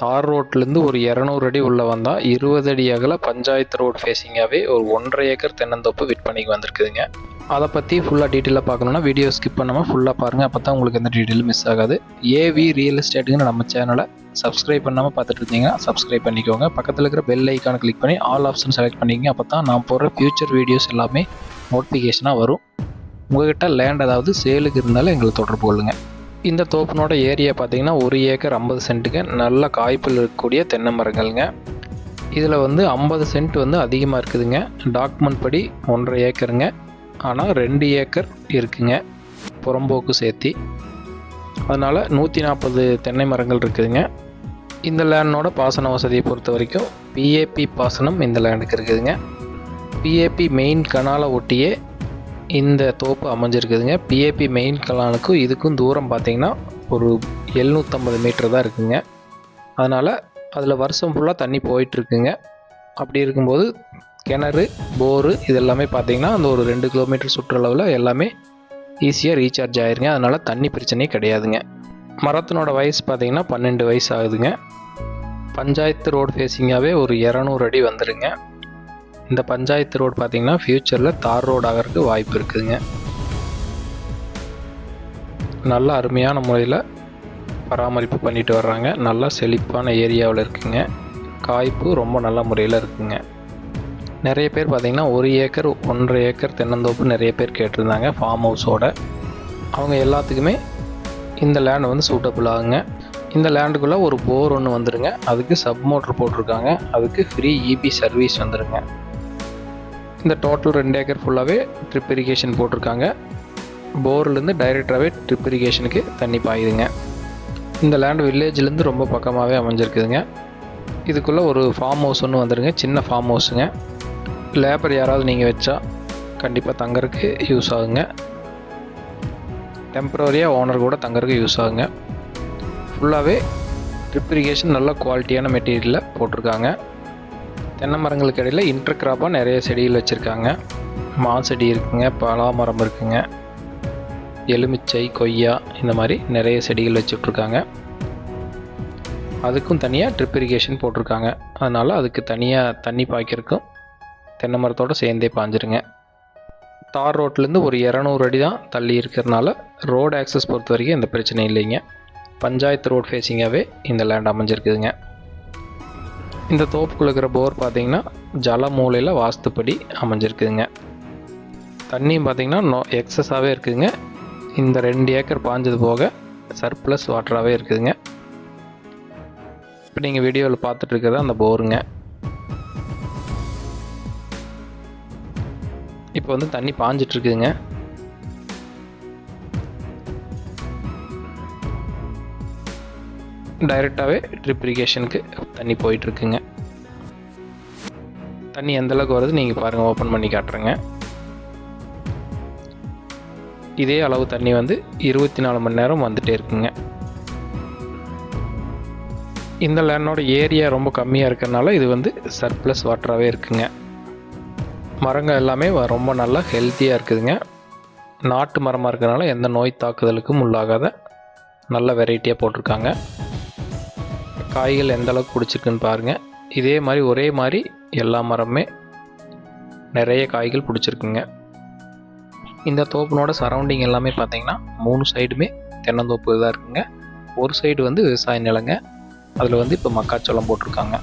தார் ரோட்லேருந்து ஒரு இரநூறு அடி உள்ளே வந்தால் இருபது அடி அகல பஞ்சாயத்து ரோடு ஃபேஸிங்காகவே ஒரு ஒன்றரை ஏக்கர் தென்னந்தோப்பு விற்பனைக்கு வந்திருக்குதுங்க. அதை பற்றி ஃபுல்லாக டீட்டெயிலாக பார்க்கணுன்னா வீடியோ ஸ்கிப் பண்ணாமல் ஃபுல்லாக பாருங்கள் அப்போ தான் உங்களுக்கு எந்த டீட்டெயிலும் மிஸ் ஆகாது. ஏவி ரியல் எஸ்டேட்டுங்கிற நம்ம சேனலை சப்ஸ்கிரைப் பண்ணாமல் பார்த்துட்டு இருந்தீங்கன்னா சப்ஸ்கிரைப் பண்ணிக்கோங்க. பக்கத்தில் இருக்கிற பெல் ஐக்கானை கிளிக் பண்ணி ஆல் ஆப்ஷன் செலக்ட் பண்ணிக்கங்க. அப்போ தான் நான் போடுற ஃபியூச்சர் வீடியோஸ் எல்லாமே நோட்டிஃபிகேஷனாக வரும். உங்கள்கிட்ட லேண்ட் ஏதாவது சேலுக்கு இருந்தாலும் எங்களை தொடர்பு கொள்ளுங்கள் இந்த தோப்பினோட ஏரியா பார்த்தீங்கன்னா ஒரு ஏக்கர் ஐம்பது சென்ட்டுக்கு நல்ல காய்ப்பில் இருக்கக்கூடிய தென்னை மரங்கள்ங்க. இதில் வந்து ஐம்பது சென்ட் வந்து அதிகமாக இருக்குதுங்க. டாக்குமெண்ட் படி ஒன்றரை ஏக்கருங்க. ஆனால் ரெண்டு ஏக்கர் இருக்குங்க. புறம்போக்கு சேர்த்தி. அதனால் நூற்றி நாற்பது தென்னை மரங்கள் இருக்குதுங்க. இந்த லேண்டோட பாசன வசதியை பொறுத்த வரைக்கும் பிஏபி பாசனம் இந்த லேண்டுக்கு இருக்குதுங்க. பிஏபி மெயின் கனாலை ஒட்டியே இந்த தோப்பு அமைஞ்சிருக்குதுங்க. பிஏபி மெயின் கலானுக்கும் இதுக்கும் தூரம் பார்த்தீங்கன்னா ஒரு எழுநூற்றம்பது மீட்டர் தான் இருக்குங்க. அதனால் அதில் வருஷம் ஃபுல்லாக தண்ணி போயிட்டுருக்குங்க. அப்படி இருக்கும்போது கிணறு போரு இதெல்லாமே பார்த்தீங்கன்னா அந்த ஒரு ரெண்டு கிலோமீட்டர் சுற்றளவில் எல்லாமே ஈஸியாக ரீசார்ஜ் ஆயிருங்க. அதனால் தண்ணி பிரச்சனையே கிடையாதுங்க. மரத்தினோட வயசு பார்த்தீங்கன்னா பன்னெண்டு வயசு ஆகுதுங்க. பஞ்சாயத்து ரோடு ஃபேஸிங்காகவே ஒரு இரநூறு அடி வந்துடுங்க இந்த பஞ்சாயத்து ரோடு பார்த்தீங்கன்னா ஃப்யூச்சரில் தார் ரோடு ஆகிறதுக்கு வாய்ப்பு இருக்குதுங்க. நல்ல அருமையான முறையில் பராமரிப்பு பண்ணிட்டு வர்றாங்க. நல்லா செழிப்பான ஏரியாவில் இருக்குங்க. காய்ப்பு ரொம்ப நல்ல முறையில் இருக்குங்க. நிறைய பேர் பார்த்தீங்கன்னா ஒரு ஏக்கர் ஒன்றரை ஏக்கர் தென்னந்தோப்பு நிறைய பேர் கேட்டிருந்தாங்க ஃபார்ம் ஹவுஸோட அவங்க எல்லாத்துக்குமே இந்த லேண்ட் வந்து சூட்டபிள் ஆகுங்க. இந்த லேண்டுக்குள்ளே ஒரு போர் ஒன்று வந்துடுங்க அதுக்கு சப் மோட்ரு போட்டிருக்காங்க. அதுக்கு ஃப்ரீ இபி சர்வீஸ் வந்துடுங்க இந்த டோட்டல் ரெண்டு ஏக்கர் ஃபுல்லாகவே ட்ரிப் இரிகேஷன் போட்டிருக்காங்க. போர்லேருந்து டைரெக்டாகவே ட்ரிப் இரிகேஷனுக்கு தண்ணி பாயுதுங்க. இந்த லேண்ட் வில்லேஜ்லேருந்து ரொம்ப பக்கமாகவே அமைஞ்சிருக்குதுங்க. இதுக்குள்ளே ஒரு ஃபார்ம் ஹவுஸ் ஒன்று வந்துடுங்க சின்ன ஃபார்ம் ஹவுஸுங்க லேபர் யாராவது நீங்கள் வச்சா கண்டிப்பாக தங்கறதுக்கு யூஸ் ஆகுங்க. டெம்பரரியாக ஓனர் கூட தங்கறதுக்கு யூஸ் ஆகுங்க. ஃபுல்லாகவே ட்ரிப் இரிகேஷன் நல்ல குவாலிட்டியான மெட்டீரியலில் போட்டிருக்காங்க. தென்னை மரங்களுக்கு இடையில் இன்டர் கிராப்பாக நிறைய செடிகள் வச்சுருக்காங்க. மா செடி இருக்குங்க பலா மரம் இருக்குங்க எலுமிச்சை கொய்யா இந்த மாதிரி நிறைய செடிகள் வச்சுட்ருக்காங்க. அதுக்கும் தனியாக ட்ரிப் இரிகேஷன் போட்டிருக்காங்க அதனால் அதுக்கு தனியாக தண்ணி பாய்க்கிறதுக்கும் தென்னை மரத்தோடு சேர்ந்தே பாஞ்சிருங்க. தார் ரோட்லேருந்து ஒரு இரநூறு அடி தான் தள்ளி இருக்கிறதுனால ரோடு ஆக்சஸ் பொறுத்த வரைக்கும் எந்த பிரச்சனையும் இல்லைங்க. பஞ்சாயத்து ரோட் ஃபேஸிங்காகவே இந்த லேண்ட் அமைஞ்சிருக்குதுங்க. இந்த தோப்புக்குள்ள இருக்கிற போர் பார்த்தீங்கன்னா ஜல மூலையில் வாஸ்துப்படி அமைஞ்சிருக்குதுங்க. தண்ணியும் பார்த்தீங்கன்னா நோ எக்ஸஸாகவே இருக்குதுங்க. இந்த ரெண்டு ஏக்கர் பாஞ்சது போக சர்ப்ளஸ் வாட்டராகவே இருக்குதுங்க. இப்போ நீங்கள் வீடியோவில் பார்த்துட்டு அந்த போருங்க இப்போ வந்து தண்ணி பாஞ்சிட்ருக்குதுங்க டைரெக்டாகவே ட்ரிப் இரிகேஷனுக்கு தண்ணி போயிட்டுருக்குங்க. தண்ணி எந்த அளவுக்கு வருது நீங்கள் பாருங்கள் ஓப்பன் பண்ணி காட்டுறேங்க. இதே அளவு தண்ணி வந்து இருபத்தி நாலு மணி நேரம் வந்துகிட்டே இருக்குங்க. இந்த லேண்டோட ஏரியா ரொம்ப கம்மியாக இருக்கிறனால இது வந்து சர்ப்ளஸ் வாட்டராகவே இருக்குங்க. மரங்கள் எல்லாமே வ- ரொம்ப நல்லா ஹெல்த்தியாக இருக்குதுங்க. நாட்டு மரமாக இருக்கிறனால எந்த நோய் தாக்குதலுக்கும் உள்ளாகாத நல்ல வெரைட்டியாக போட்டிருக்காங்க. காய்கள் எந்த அளவுக்கு பிடிச்சிருக்குன்னு பாருங்கள் இதே மாதிரி ஒரே மாதிரி எல்லா மரமுமே நிறைய காய்கள் பிடிச்சிருக்குங்க. இந்த தோப்பினோட சரௌண்டிங் எல்லாமே பார்த்தீங்கன்னா மூணு சைடுமே தென்னந்தோப்பு தான் இருக்குங்க. ஒரு சைடு வந்து விவசாய நிலங்க. அதில் வந்து இப்போ மக்காச்சோளம் போட்டிருக்காங்க.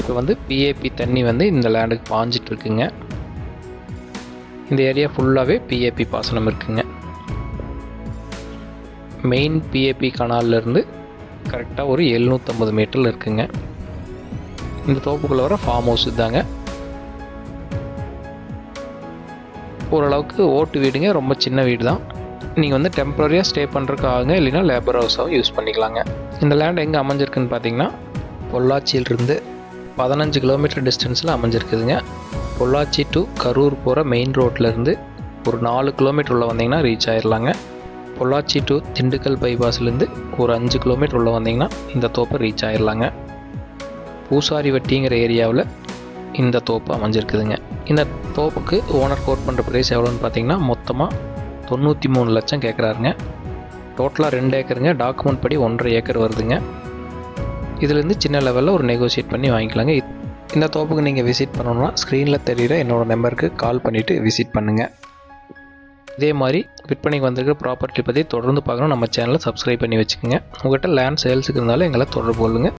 இப்போ வந்து பிஏபி தண்ணி வந்து இந்த லேண்டுக்கு பாஞ்சிட்டு இருக்குங்க. இந்த ஏரியா ஃபுல்லாகவே பிஏபி பாசனம் இருக்குங்க. மெயின் பிஏபி கனாலிருந்து கரெக்டாக ஒரு எழுநூற்றம்பது மீட்டரில் இருக்குங்க. இந்த தோப்புக்குள்ள வர ஃபார்ம் ஹவுஸ் தாங்க ஓரளவுக்கு ஓட்டு வீடுங்க ரொம்ப சின்ன வீடு தான் நீங்கள் வந்து டெம்பரரியாக ஸ்டே பண்ணுறதுக்கு ஆகுங்க இல்லைன்னா லேபர் ஹவுஸாகவும் யூஸ் பண்ணிக்கலாங்க. இந்த லேண்ட் எங்கே அமைஞ்சிருக்குன்னு பார்த்தீங்கன்னா பொள்ளாச்சியிலிருந்து பதினஞ்சு கிலோமீட்டர் டிஸ்டன்ஸில் அமைஞ்சிருக்குதுங்க. பொள்ளாச்சி டு கரூர் போகிற மெயின் ரோட்லேருந்து ஒரு நாலு கிலோமீட்டர் உள்ள வந்தீங்கன்னா ரீச் ஆயிடலாங்க பொள்ளாச்சி டு திண்டுக்கல் பைபாஸ்லேருந்து ஒரு அஞ்சு கிலோமீட்டர் உள்ளே வந்தீங்கன்னா இந்த தோப்பை ரீச் ஆயிடலாங்க பூசாரி வட்டிங்கிற ஏரியாவில் இந்த தோப்பு அமைஞ்சிருக்குதுங்க. இந்த தோப்புக்கு ஓனர் கோட் பண்ணுற ப்ரைஸ் எவ்வளோன்னு பார்த்தீங்கன்னா மொத்தமாக தொண்ணூற்றி மூணு லட்சம் கேட்குறாருங்க டோட்டலாக ரெண்டு ஏக்கருங்க. டாக்குமெண்ட் படி ஒன்றரை ஏக்கர் வருதுங்க. இதுலேருந்து சின்ன லெவலில் ஒரு நெகோசியேட் பண்ணி வாங்கிக்கலாங்க. இந்த தோப்புக்கு நீங்கள் விசிட் பண்ணணும்னா ஸ்க்ரீனில் தெரிகிற என்னோட நம்பருக்கு கால் பண்ணிவிட்டு விசிட் பண்ணுங்கள் இதே மாதிரி விற்பனைக்கு வந்திருக்கிற ப்ராப்பர்ட்டி பற்றி தொடர்ந்து பார்க்கணும். நம்ம சேனலை சப்ஸ்கிரைப் பண்ணி வச்சுக்கோங்க. உங்கள்கிட்ட லேண்ட் சேல்ஸுக்கு இருந்தாலும் எங்களை தொடர்பு கொள்ளுங்கள்